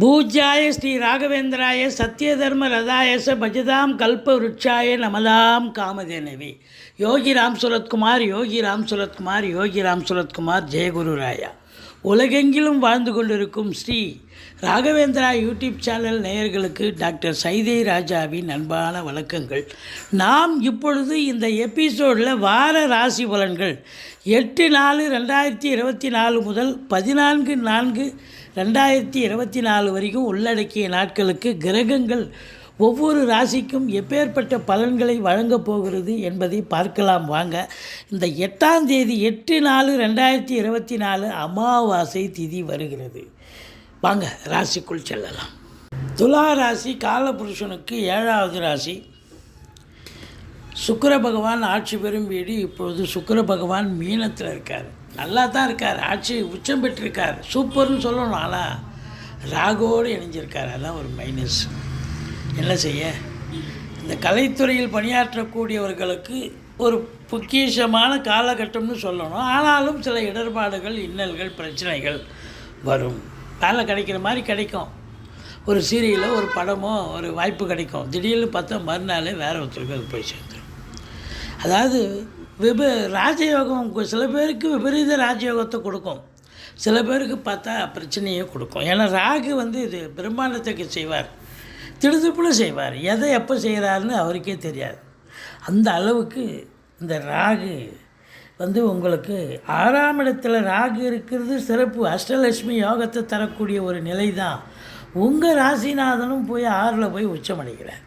பூஜ்யாய ஸ்ரீ ராகவேந்திராய சத்யதர்ம ரதாயச பஜதாம் கல்ப விருட்சாய நமதாம் காமதேனவி. யோகி ராம் சுரத்குமார் யோகி ராம் சுரத்குமார் யோகி ராம் சுரத்குமார் ஜெயகுரு ராயா. உலகெங்கிலும் வாழ்ந்து கொண்டிருக்கும் ஸ்ரீ ராகவேந்திரா யூடியூப் சேனல் நேயர்களுக்கு டாக்டர் சைதை ராஜாவின் அன்பான வணக்கங்கள். நாம் இப்பொழுது இந்த எபிசோடில் வார ராசி பலன்கள் எட்டு நாலு ரெண்டாயிரத்தி இருபத்தி நாலு முதல் பதினான்கு நான்கு ரெண்டாயிரத்தி இருபத்தி நாலு வரைக்கும் உள்ளடக்கிய நாட்களுக்கு கிரகங்கள் ஒவ்வொரு ராசிக்கும் எப்பேற்பட்ட பலன்களை வழங்கப் போகிறது என்பதை பார்க்கலாம் வாங்க. இந்த எட்டாம் தேதி எட்டு நாலு ரெண்டாயிரத்தி இருபத்தி நாலு அமாவாசை திதி வருகிறது. வாங்க ராசிக்குள் செல்லலாம். துலா ராசி காலபுருஷனுக்கு ஏழாவது ராசி. சுக்கர பகவான் ஆட்சி பெறும் வீடு இப்பொழுது சுக்கர பகவான் மீனத்தில் இருக்கார். நல்லா தான் இருக்கார். ஆட்சி உச்சம் பெற்றிருக்கார். சூப்பர்னு சொல்லணும். ஆனால் ராகோடு இணைஞ்சிருக்கார். அதான் ஒரு மைனஸ் என்ன செய்ய? இந்த கலைத்துறையில் பணியாற்றக்கூடியவர்களுக்கு ஒரு பொக்கிஷமான காலகட்டம்னு சொல்லணும். ஆனாலும் சில இடர்பாடுகள் இன்னல்கள் பிரச்சனைகள் வரும். வேலை கிடைக்கிற மாதிரி கிடைக்கும். ஒரு சீரியலோ ஒரு படமோ ஒரு வாய்ப்பு கிடைக்கும். திடீர்னு பார்த்தா மறுநாளே வேறு ஒருத்தருக்கு அது போய் சேர்ந்துடும் அதாவது விப ராஜயோகம் சில பேருக்கு விபரீத ராஜயோகத்தை கொடுக்கும். சில பேருக்கு பார்த்தா பிரச்சனையே கொடுக்கும். ஏன்னா ராகு வந்து இது பிரம்மாண்டத்துக்கு செய்வார். திடுதிப்புல செய்வார். எதை எப்போ செய்கிறாருன்னு அவருக்கே தெரியாது. அந்த அளவுக்கு இந்த ராகு வந்து உங்களுக்கு ஆறாம் இடத்துல ராகு இருக்கிறது சிறப்பு. அஷ்டலட்சுமி யோகத்தை தரக்கூடிய ஒரு நிலை தான் உங்கள் ராசிநாதனும் போய் ஆறில் போய் உச்சமடைகிறார்.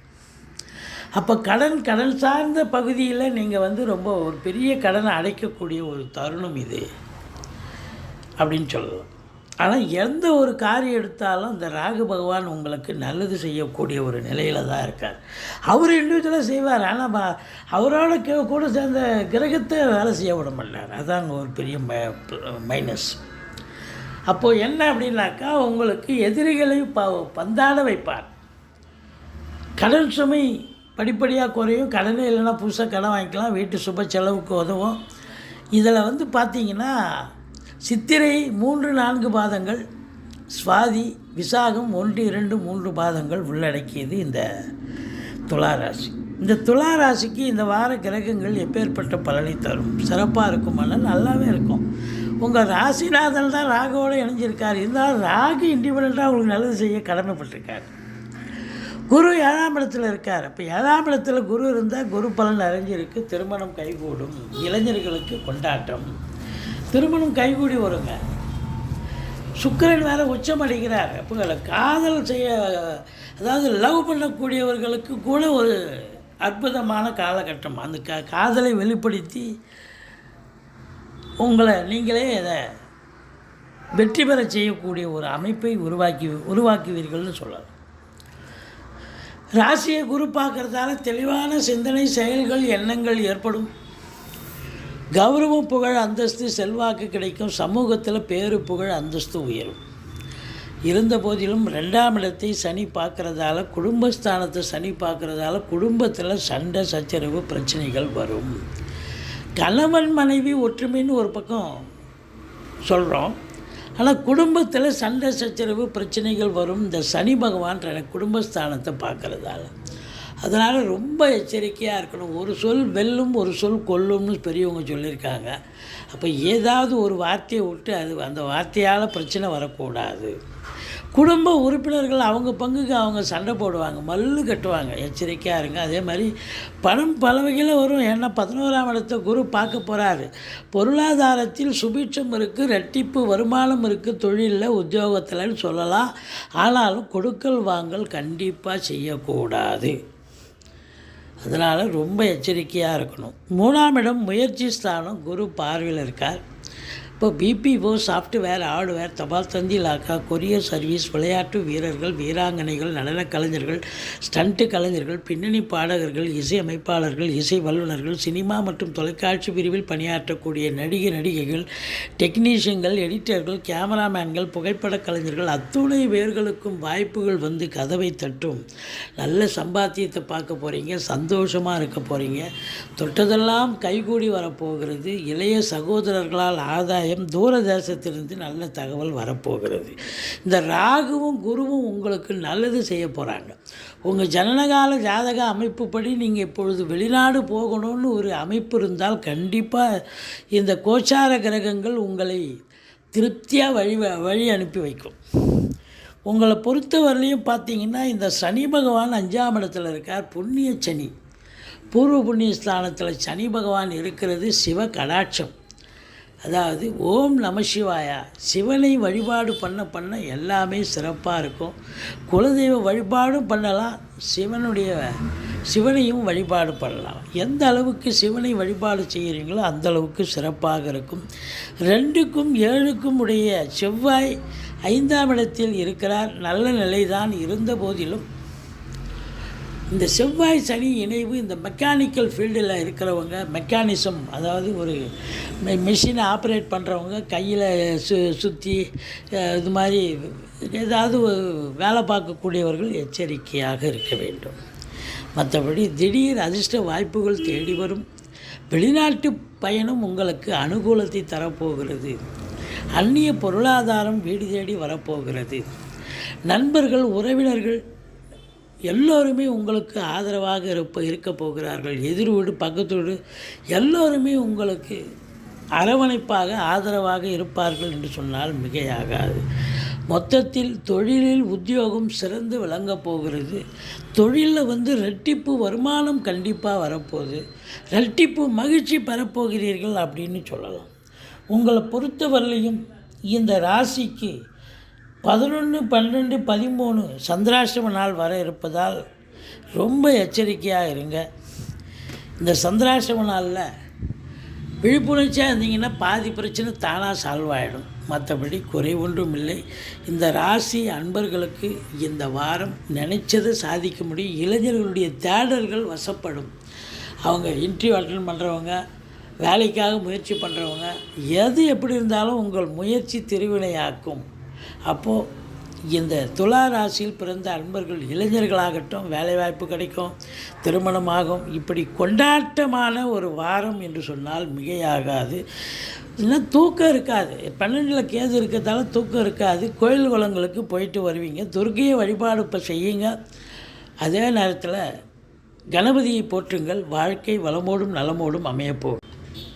அப்போ கடன் கடன் சார்ந்த பகுதியில் நீங்கள் வந்து ரொம்ப ஒரு பெரிய கடனை அடைக்கக்கூடிய ஒரு தருணம் இது. அப்படின்னு சொல்லலாம். ஆனால் எந்த ஒரு காரியம் எடுத்தாலும் இந்த ராகு பகவான் உங்களுக்கு நல்லது செய்யக்கூடிய ஒரு நிலையில் தான் இருக்கார். அவர் இண்டிவிஜுவலாக செய்வார். ஆனால் ப- அவரோட கூட சேர்ந்த கிரகத்தை வேலை செய்ய விட மாட்டார். அதாங்க ஒரு பெரிய மைனஸ் அப்போது என்ன அப்படின்னாக்கா உங்களுக்கு எதிரிகளை ப பந்தாட வைப்பார். கடன் சுமை படிப்படியாக குறையும். கடனே இல்லைன்னா புதுசாக கடன் வாங்கிக்கலாம். வீட்டு சுப செலவுக்கு உதவும். இதில் வந்து பார்த்தீங்கன்னா சித்திரை மூன்று நான்கு பாதங்கள் சுவாதி விசாகம் ஒன்று இரண்டு மூன்று பாதங்கள் உள்ளடக்கியது இந்த துளாராசி. இந்த துளாராசிக்கு இந்த வார கிரகங்கள் எப்பேற்பட்ட பலனை தரும்? சிறப்பாக இருக்குமானால் நல்லாவே இருக்கும். உங்கள் ராசிநாதன் தான் ராகுவோடு இணைஞ்சிருக்கார். இருந்தாலும் ராகு இண்டிபெண்ட்டாக உங்களுக்கு நல்லது செய்ய கடமைப்பட்டிருக்கார். குரு ஏழாம் இடத்துல இருக்கார். அப்போ ஏழாம் இடத்துல குரு இருந்தால் குரு பலன் நிறைஞ்சிருக்கு. திருமணம் கைகூடும். இளைஞர்களுக்கு கொண்டாட்டம். திருமணம் கைகூடி வருங்க. சுக்கரன் வேற உச்சம் அடைகிறார். அப்போ காதல் செய்ய அதாவது லவ் பண்ணக்கூடியவர்களுக்கு கூட ஒரு அற்புதமான காலகட்டம். அந்த கா காதலை வெளிப்படுத்தி உங்களை நீங்களே அதை வெற்றி பெற செய்யக்கூடிய ஒரு அமைப்பை உருவாக்கி உருவாக்குவீர்கள்னு சொல்லலாம். ராசியை குரு பார்க்குறதால தெளிவான சிந்தனை செயல்கள் எண்ணங்கள் ஏற்படும். கௌரவம் புகழ் அந்தஸ்து செல்வாக்கு கிடைக்கும். சமூகத்தில் பேரு புகழ் அந்தஸ்து உயரும். இருந்த போதிலும் ரெண்டாம் இடத்தை சனி பார்க்குறதால குடும்பஸ்தானத்தை சனி பார்க்குறதால குடும்பத்தில் சண்டை சச்சரவு பிரச்சனைகள் வரும். கணவன் மனைவி ஒற்றுமைன்னு ஒரு பக்கம் சொல்கிறோம் ஆனால் குடும்பத்தில் சண்டை சச்சரவு பிரச்சனைகள் வரும். இந்த சனி பகவான் குடும்பஸ்தானத்தை பார்க்குறதால. அதனால் ரொம்ப எச்சரிக்கையாக இருக்கணும். ஒரு சொல் வெல்லும் ஒரு சொல் கொல்லும்னு பெரியவங்க சொல்லியிருக்காங்க. அப்போ ஏதாவது ஒரு வார்த்தையை விட்டு அது அந்த வார்த்தையால் பிரச்சனை வரக்கூடாது. குடும்ப உறுப்பினர்கள் அவங்க பங்குக்கு அவங்க சண்டை போடுவாங்க மல்லு கட்டுவாங்க. எச்சரிக்கையாக இருங்க. அதே மாதிரி பணம் பல வகையில் வரும். ஏன்னா பதினோராம் இடத்தை குரு பார்க்க போகிறாரு பொருளாதாரத்தில் சுபிட்சம் இருக்குது ரெட்டிப்பு வருமானம் இருக்குது தொழிலில் உத்தியோகத்தில்னு சொல்லலாம். ஆனாலும் கொடுக்கல் வாங்கல் கண்டிப்பாக செய்யக்கூடாது. அதனால் ரொம்ப எச்சரிக்கையாக இருக்கணும். மூணாம் இடம் முயற்சி ஸ்தானம் குரு பார்வையில் இருக்கார். இப்போ பிபிஓ சாஃப்ட்வேர் ஹார்ட்வேர் தபால் தந்தி லாக்கா கொரியர் சர்வீஸ் விளையாட்டு வீரர்கள் வீராங்கனைகள் நடனக் கலைஞர்கள் ஸ்டண்ட்டு கலைஞர்கள் பின்னணி பாடகர்கள் இசை அமைப்பாளர்கள் இசை வல்லுநர்கள் சினிமா மற்றும் தொலைக்காட்சி பிரிவில் பணியாற்றக்கூடிய நடிகை நடிகைகள் டெக்னீஷியன்கள் எடிட்டர்கள் கேமராமேன்கள் புகைப்பட கலைஞர்கள் அத்துணை பேர்களுக்கும் வாய்ப்புகள் வந்து கதவை தட்டும். நல்ல சம்பாத்தியத்தை பார்க்க போகிறீங்க சந்தோஷமாக இருக்க போகிறீங்க தொட்டதெல்லாம் கைகூடி வரப்போகிறது. இளைய சகோதரர்களால் ஆதாயம் சகாயம் தூரதேசத்திலிருந்து நல்ல தகவல் வரப்போகிறது. இந்த ராகுவும் குருவும் உங்களுக்கு நல்லது செய்ய போகிறாங்க உங்கள் ஜனனகால ஜாதக அமைப்புப்படி நீங்கள் இப்பொழுது வெளிநாடு போகணும்னு ஒரு அமைப்பு இருந்தால் கண்டிப்பாக இந்த கோச்சார கிரகங்கள் உங்களை திருப்தியாக வழி வழி அனுப்பி வைக்கும். உங்களை பொறுத்தவரையிலையும் பார்த்தீங்கன்னா இந்த சனி பகவான் அஞ்சாம் இடத்துல இருக்கார் புண்ணிய சனி. பூர்வ புண்ணிய ஸ்தானத்தில் சனி பகவான் இருக்கிறது சிவ கடாட்சம். அதாவது ஓம் நம சிவாயா. சிவனை வழிபாடு பண்ண பண்ண எல்லாமே சிறப்பாக இருக்கும். குலதெய்வ வழிபாடும் பண்ணலாம். சிவனுடைய சிவனையும் வழிபாடு பண்ணலாம். எந்த அளவுக்கு சிவனை வழிபாடு செய்கிறீங்களோ அந்த அளவுக்கு சிறப்பாக இருக்கும். ரெண்டுக்கும் ஏழுக்கும் உடைய செவ்வாய் ஐந்தாம் இடத்தில் இருக்கிறார். நல்ல நிலைதான் இருந்த போதிலும் இந்த செவ்வாய் சனி இணைவு இந்த மெக்கானிக்கல் ஃபீல்டில் இருக்கிறவங்க மெக்கானிசம் அதாவது ஒரு மிஷினை ஆப்ரேட் பண்ணுறவங்க கையில் சு சுற்றி இது மாதிரி ஏதாவது வேலை பார்க்கக்கூடியவர்கள் எச்சரிக்கையாக இருக்க வேண்டும். மற்றபடி திடீர் அதிர்ஷ்ட வாய்ப்புகள் தேடி வரும். வெளிநாட்டு பயணம் உங்களுக்கு அனுகூலத்தை தரப்போகிறது. அந்நிய பொருளாதாரம் வீடு தேடி வரப்போகிறது. நண்பர்கள் உறவினர்கள் எல்லோருமே உங்களுக்கு ஆதரவாக இருப்ப இருக்க போகிறார்கள். எதிர் வீடு பக்கத்து வீடு எல்லோருமே உங்களுக்கு அரவணைப்பாக ஆதரவாக இருப்பார்கள் என்று சொன்னால் மிகையாகாது. மொத்தத்தில் தொழிலில் உத்தியோகம் சிறந்து விளங்கப் போகிறது. தொழிலில் வந்து ரெட்டிப்பு வருமானம் கண்டிப்பாக வரப்போகுது. ரெட்டிப்பு மகிழ்ச்சி பெறப்போகிறீர்கள் அப்படின்னு சொல்லலாம். உங்களை பொறுத்தவரையிலையும் இந்த ராசிக்கு பதினொன்று பன்னெண்டு பதிமூணு சந்திராஷ்டம நாள் வர இருப்பதால் ரொம்ப எச்சரிக்கையாக இருங்க. இந்த சந்திராஷ்டம நாளில் விழிப்புணர்ச்சியாக இருந்தீங்கன்னா பாதி பிரச்சனை தானாக சால்வ் ஆகிடும் மற்றபடி குறை ஒன்றும் இல்லை. இந்த ராசி அன்பர்களுக்கு இந்த வாரம் நினைச்சதை சாதிக்க முடியும். இளைஞர்களுடைய தேடல்கள் வசப்படும். அவங்க இன்டர்வியூ அட்டன் பண்ணுறவங்க வேலைக்காக முயற்சி பண்ணுறவங்க எது எப்படி இருந்தாலும் உங்கள் முயற்சி திருவினையாக்கும். அப்போது இந்த துலா ராசியில் பிறந்த அன்பர்கள் இளைஞர்களாகட்டும் வேலைவாய்ப்பு கிடைக்கும் திருமணமாகும். இப்படி கொண்டாட்டமான ஒரு வாரம் என்று சொன்னால் மிகையாகாது. இல்லைன்னா தூக்கம் இருக்காது. பன்னெண்டில் கேது இருக்கிறதால தூக்கம் இருக்காது. கோயில் குளங்களுக்கு போயிட்டு வருவீங்க. துர்கையை வழிபாடு இப்போ செய்யுங்க. அதே நேரத்தில் கணபதியை போற்றுங்கள். வாழ்க்கை வளமோடும் நலமோடும் அமையப்போகும்